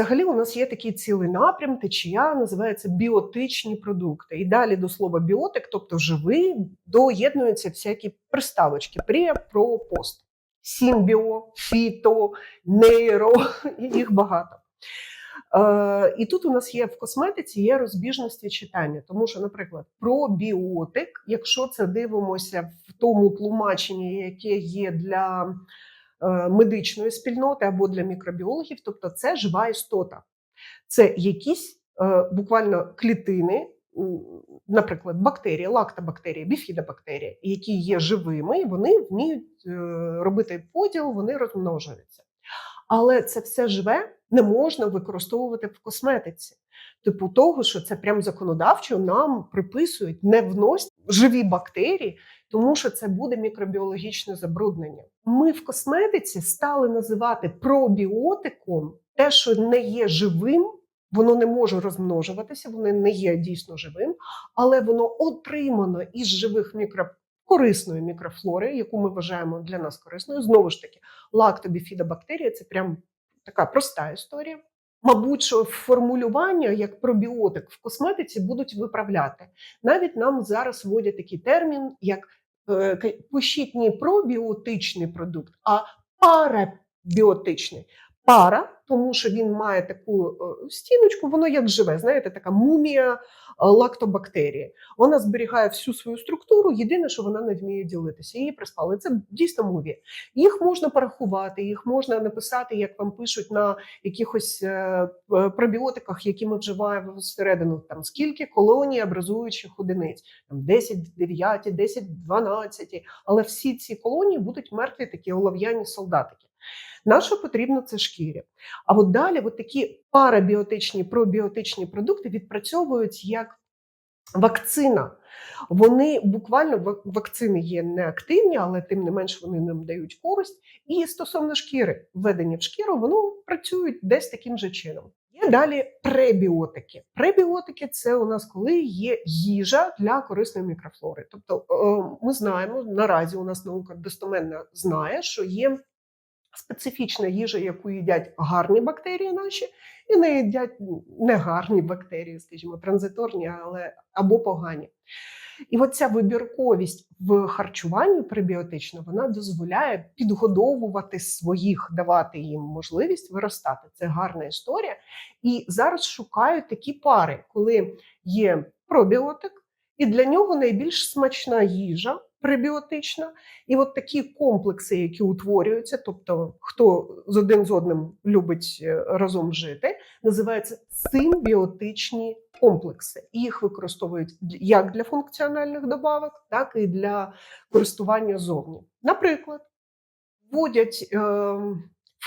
взагалі у нас є такий цілий напрям, течія називається біотичні продукти. І далі до слова біотик, тобто живий, доєднуються всякі приставочки прі, про, пост. Сімбіо, фіто, нейро, їх багато. Е, і тут у нас є в косметиці є розбіжності читання, тому що, наприклад, пробіотик, якщо це дивимося в тому тлумаченні, яке є для медичної спільноти або для мікробіологів, тобто це жива істота, це якісь е, буквально клітини. Наприклад, бактерії, лактобактерії, біфідобактерії, які є живими, і вони вміють е, робити поділ, вони розмножуються. Але це все живе не можна використовувати в косметиці. Типу того, що це прям законодавчо нам приписують не вносять живі бактерії, тому що це буде мікробіологічне забруднення. Ми в косметиці стали називати пробіотиком те, що не є живим, воно не може розмножуватися, воно не є дійсно живим, але воно отримано із живих мікро корисної мікрофлори, яку ми вважаємо для нас корисною. Знову ж таки, лактобіфідобактерія це прям така проста історія. Мабуть, що формулювання як пробіотик в косметиці будуть виправляти. Навіть нам зараз вводять такий термін, як е, пишіть не пробіотичний продукт, а парабіотичний. Пара, тому що він має таку е, стіночку, воно як живе, знаєте, така мумія е, лактобактерії. Вона зберігає всю свою структуру. Єдине, що вона не вміє ділитися. Її приспали. Це дійсно мові. Їх можна порахувати, їх можна написати, як вам пишуть на якихось е, пробіотиках, які ми вживаємо всередину. Там скільки колоній образуючих одиниць, там 10, 9, 10, 12. Але всі ці колонії будуть мертві, такі олов'яні солдатики. На що потрібно це шкірі? А от далі от такі парабіотичні, пробіотичні продукти відпрацьовують як вакцина. Вони буквально вакцини є неактивні, але тим не менш вони нам дають користь. І стосовно шкіри, введення в шкіру, воно працюють десь таким же чином. Є далі пребіотики. Пребіотики це у нас коли є їжа для корисної мікрофлори. Тобто е, ми знаємо, наразі у нас наука достоменно знає, що є специфічна їжа, яку їдять гарні бактерії наші, і не їдять негарні бактерії, скажімо, транзиторні, але або погані. І от ця вибірковість в харчуванні пребіотично вона дозволяє підгодовувати своїх, давати їм можливість виростати. Це гарна історія. І зараз шукають такі пари, коли є пробіотик, і для нього найбільш смачна їжа пребіотична. І от такі комплекси, які утворюються, тобто хто з один з одним любить е, разом жити, називаються симбіотичні комплекси. І їх використовують як для функціональних добавок, так і для користування зовні. Наприклад, вводять е,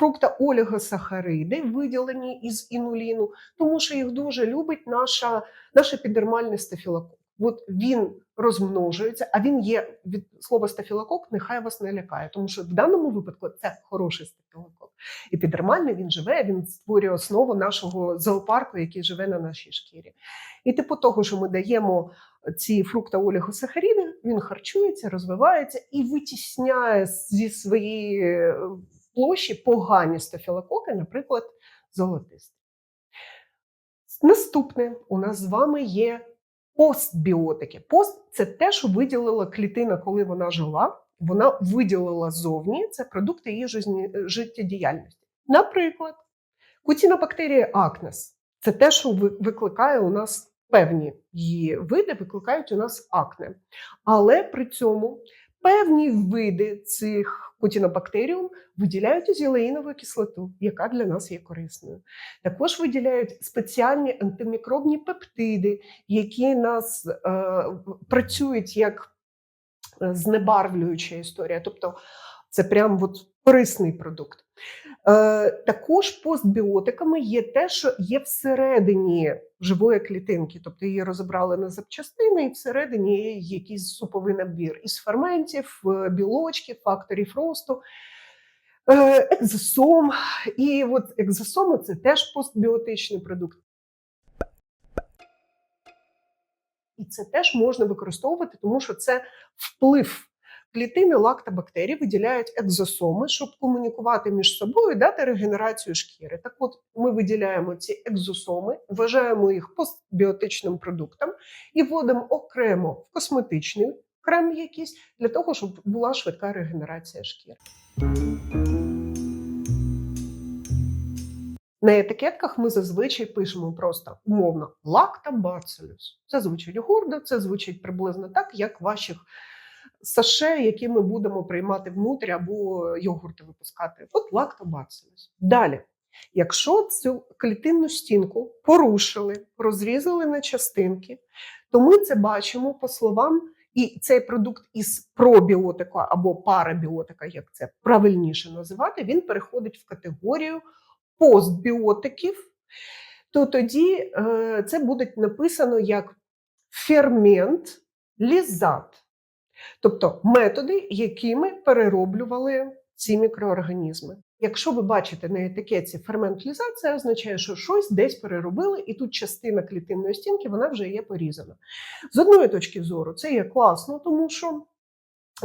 фрукта-олігосахариди, виділені із інуліну, тому що їх дуже любить наша, наш епідермальний стафілокок. От він розмножується, а він є від слова стафілокок, нехай вас не лякає, тому що в даному випадку це хороший стафілокок. Епідермальний він живе, він створює основу нашого зоопарку, який живе на нашій шкірі. І типу того, що ми даємо ці фрукта олігосахаріди, він харчується, розвивається і витісняє зі своєї е, площі погані стафілококи, наприклад, золотисті. Наступне у нас з вами є постбіотики. Пост це те, що виділила клітина, коли вона жила. Вона виділила зовні це продукти її життєдіяльності. Наприклад, кутінобактерія акнес це те, що ви- викликає у нас певні її види, викликають у нас акне. Але при цьому певні види цих кутінобактеріум виділяють узілеїнову кислоту, яка для нас є корисною. Також виділяють спеціальні антимікробні пептиди, які нас е, працюють як е, знебарвлююча історія. Тобто це прям от корисний продукт. Е, також постбіотиками є те, що є всередині живої клітинки, тобто її розібрали на запчастини, і всередині є якийсь суповий набір із ферментів, е, білочків, факторів росту. е, Екзосом, і от екзосоми це теж постбіотичний продукт. І це теж можна використовувати, тому що це вплив клітини лактобактерій виділяють екзосоми, щоб комунікувати між собою і дати регенерацію шкіри. Так от ми виділяємо ці екзосоми, вважаємо їх постбіотичним продуктом і вводимо окремо в косметичний крем якийсь для того, щоб була швидка регенерація шкіри. На етикетках ми зазвичай пишемо просто умовно лактобацилюс. Це звучить гордо, це звучить приблизно так, як ваших саше, які ми будемо приймати внутрі або йогурти випускати. От лактобацилюс. Далі, якщо цю клітинну стінку порушили, розрізали на частинки, то ми це бачимо по словам. І цей продукт із пробіотика або парабіотика, як це правильніше називати, він переходить в категорію постбіотиків, то тоді е, це буде написано як фермент лізат, тобто методи, якими перероблювали ці мікроорганізми. Якщо ви бачите на етикетці фермент означає, що щось десь переробили, і тут частина клітинної стінки вона вже є порізана. З одної точки зору, це є класно, тому що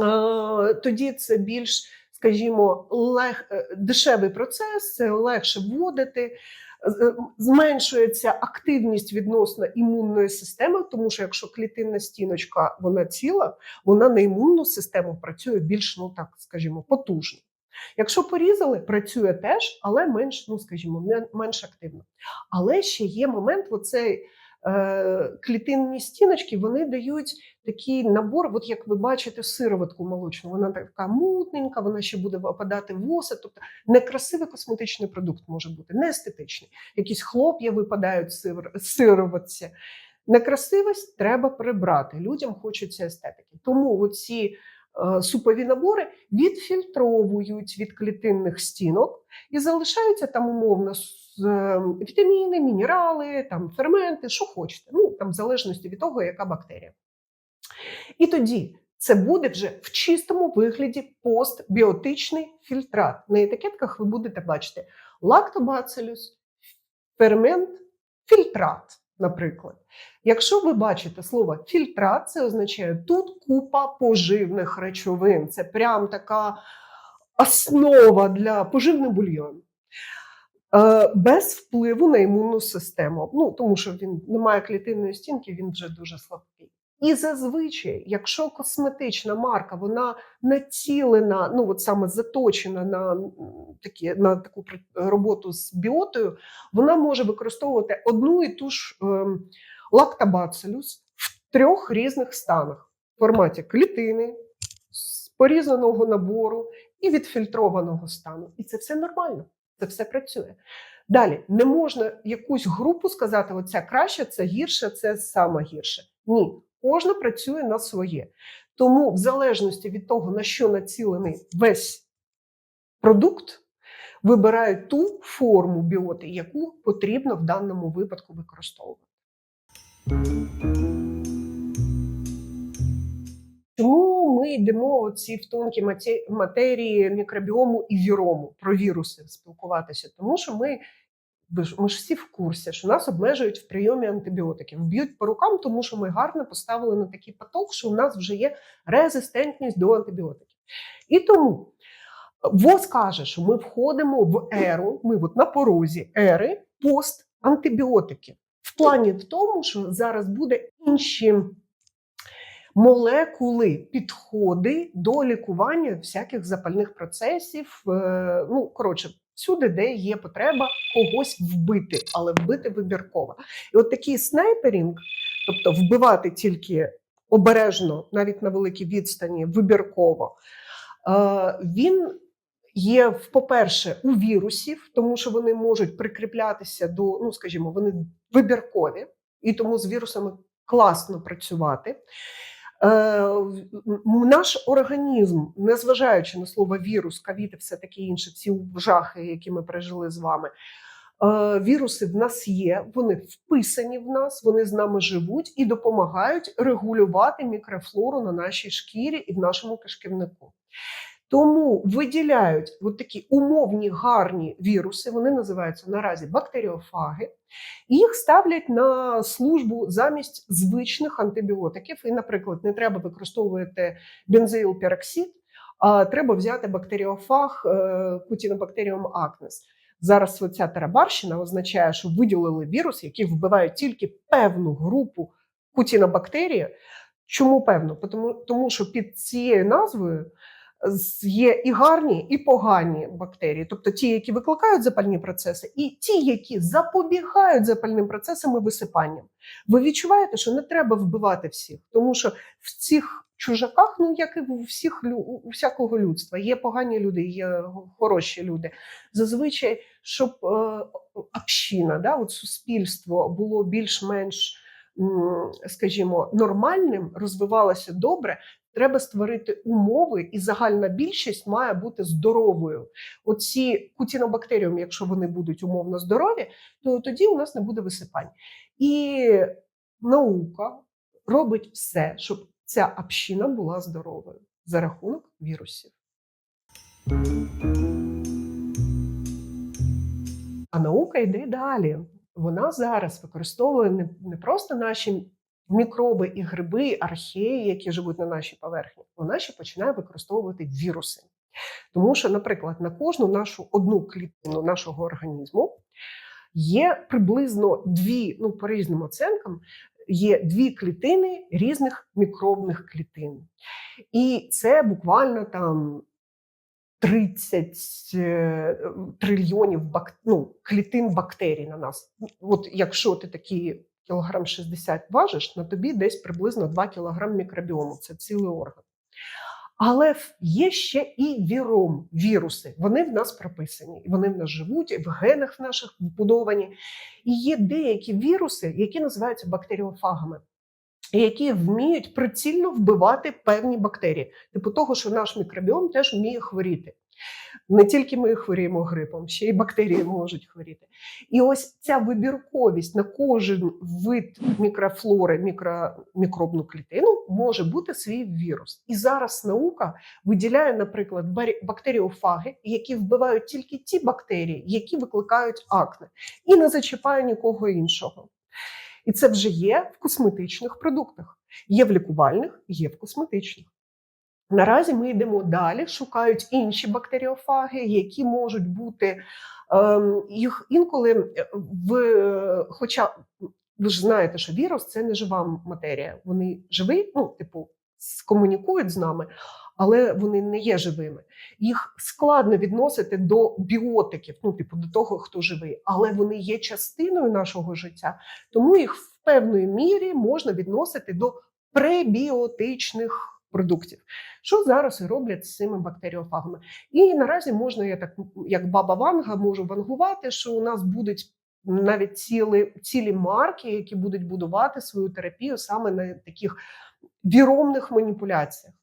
е, тоді це більш скажімо, лег, е, дешевий процес, це легше вводити, зменшується активність відносно імунної системи, тому що якщо клітинна стіночка вона ціла, вона на імунну систему працює більш, ну так скажімо, потужно. Якщо порізали, працює теж, але менш, ну скажімо, менш активно. Але ще є момент, оцей Е, клітинні стіночки вони дають такий набор, от як ви бачите, сироватку молочну. Вона така мутненька, вона ще буде випадати в оси. Тобто некрасивий косметичний продукт може бути, не естетичний. Якісь хлоп'я випадають сироватці. Некрасивість треба прибрати. Людям хочеться естетики. Тому оці Е, супові набори відфільтровують від клітинних стінок і залишаються там умовно е, вітаміни, мінерали, там ферменти, що хочете. Ну там в залежності від того, яка бактерія. І тоді це буде вже в чистому вигляді постбіотичний фільтрат. На етикетках ви будете бачити лактобацилюс, фермент, фільтрат наприклад. Якщо ви бачите слово фільтра, це означає тут купа поживних речовин. Це прям така основа для поживний бульйон. Е, без впливу на імунну систему. Ну, Тому що він не має клітинної стінки, він вже дуже слабкий. І зазвичай, якщо косметична марка вона націлена, ну от саме заточена на такі на таку роботу з біотою, вона може використовувати одну і ту ж е, лактобацилюс в трьох різних станах: в форматі клітини, з порізаного набору і відфільтрованого стану. І це все нормально, це все працює. Далі не можна якусь групу сказати: оця краще, це гірше, це саме гірше. Ні. Кожна працює на своє. Тому, в залежності від того, на що націлений весь продукт, вибирають ту форму біоти, яку потрібно в даному випадку використовувати. Чому ми йдемо ці в тонкі матерії мікробіому і вірому про віруси спілкуватися? Тому що ми ми ж всі в курсі, що нас обмежують в прийомі антибіотиків. Б'ють по рукам, тому що ми гарно поставили на такий поток, що у нас вже є резистентність до антибіотиків. І тому ВОЗ каже, що ми входимо в еру, ми от на порозі ери постантибіотиків. В плані в тому, що зараз буде інші молекули, підходи до лікування всяких запальних процесів. Е, ну, коротше, всюди, де є потреба когось вбити, але вбити вибірково. І от такий снайперінг, тобто вбивати тільки обережно, навіть на великій відстані, вибірково, е, він є, по-перше, у вірусів, тому що вони можуть прикріплятися до, ну скажімо, вони вибіркові, і тому з вірусами класно працювати. Е, наш організм, незважаючи на слово вірус, ковід і все таке інше, ці жахи, які ми пережили з вами. Е, віруси в нас є, вони вписані в нас, вони з нами живуть і допомагають регулювати мікрофлору на нашій шкірі і в нашому кишківнику. Тому виділяють от такі умовні гарні віруси, вони називаються наразі бактеріофаги, їх ставлять на службу замість звичних антибіотиків. І, наприклад, не треба використовувати бензоїлпероксид, а треба взяти бактеріофаг е, Cutibacterium acnes. Зараз ця тарабарщина означає, що виділили вірус, який вбиває тільки певну групу кутінобактерії. Чому певно? Тому, тому що під цією назвою є і гарні, і погані бактерії, тобто ті, які викликають запальні процеси, і ті, які запобігають запальним процесам і висипанням. Ви відчуваєте, що не треба вбивати всіх, тому що в цих чужаках, ну як і у всіх у всякого людства, є погані люди, є хороші люди. Зазвичай, щоб е, община, да, от суспільство було більш-менш, скажімо, нормальним, розвивалося добре. Треба створити умови, і загальна більшість має бути здоровою. Оці кутінобактеріум, якщо вони будуть умовно здорові, то тоді у нас не буде висипань. І наука робить все, щоб ця община була здоровою за рахунок вірусів. А наука йде далі. Вона зараз використовує не, просто наші мікроби і гриби, археї, які живуть на нашій поверхні. Вона ще починає використовувати віруси. Тому що, наприклад, на кожну нашу одну клітину нашого організму є приблизно дві, ну по різним оцінкам, є дві клітини різних мікробних клітин. І це буквально там 30 е, трильйонів бак... ну, клітин бактерій на нас. От якщо ти такий кілограм 60 важиш, на тобі десь приблизно 2 кілограм мікробіому. Це цілий орган. Але є ще і віром, віруси. Вони в нас прописані, вони в нас живуть, в генах наших вбудовані. І є деякі віруси, які називаються бактеріофагами, які вміють прицільно вбивати певні бактерії. Типу того, що наш мікробіом теж вміє хворіти. Не тільки ми хворіємо грипом, ще й бактерії можуть хворіти. І ось ця вибірковість на кожен вид мікрофлори, мікро, мікробну клітину може бути свій вірус. І зараз наука виділяє, наприклад, бактеріофаги, які вбивають тільки ті бактерії, які викликають акне, і не зачіпає нікого іншого. І це вже є в косметичних продуктах. Є в лікувальних, є в косметичних. Наразі ми йдемо далі, шукають інші бактеріофаги, які можуть бути ем, їх інколи е, в хоча ви ж знаєте, що вірус це не жива матерія. Вони живі, ну, типу, комунікують з нами, але вони не є живими. Їх складно відносити до біотиків, ну, типу, до того, хто живий, але вони є частиною нашого життя, тому їх в певної мірі можна відносити до пребіотичних продуктів. Що зараз роблять з цими бактеріофагами? І наразі можна, я так як баба Ванга, можу вангувати, що у нас будуть навіть ціли, цілі марки, які будуть будувати свою терапію саме на таких віромних маніпуляціях.